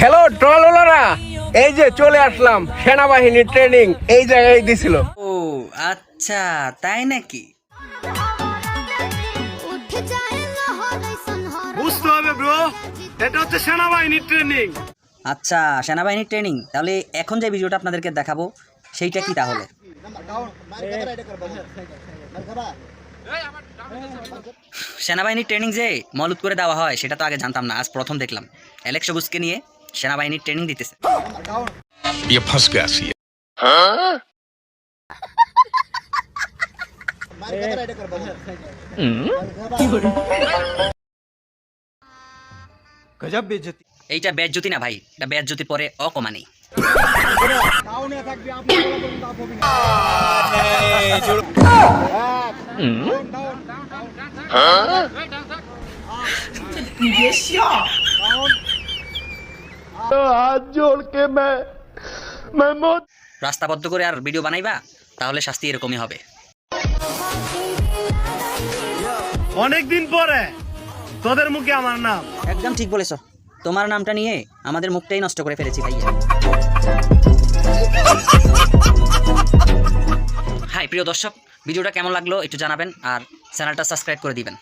Hello ট্রলারা এই যে চলে আসলাম সেনাবাহিনী ট্রেনিং এই জায়গায় দিছিল। ও আচ্ছা তাই নাকি? বুঝতে হবে ব্রো এটা হচ্ছে সেনাবাহিনী ট্রেনিং আচ্ছা সেনাবাহিনীর ট্রেনিং তাহলে এখন যে ভিডিওটা আপনাদেরকে দেখাবো সেইটা কি তাহলে? সেনাবাহিনীর ট্রেনিং যে মলুত করে দেওয়া হয় সেটা তো আগে জানতাম না আজ প্রথম দেখলাম। অ্যালেক্স সবুজকে নিয়ে সেনাবাহিনীর ট্রেনিং দিতেছে। এইটা ব্যাট জ্যোতি না ভাই এটা ব্যাট জ্যোতি পরে অকমানি হ্যাঁ রাস্তা বদ্ধ করে আর ভিডিও বানাইবা তাহলে শাস্তি এরকমই হবে। অনেকদিন পরে তোদের মুখে আমার নাম। একদম ঠিক বলেছ। তোমার নামটা নিয়ে আমাদের মুখটাই নষ্ট করে ফেলেছি ভাইয়া। হাই প্রিয় দর্শক ভিডিওটা কেমন লাগল একটু জানাবেন আর চ্যানেলটা সাবস্ক্রাইব করে দিবেন।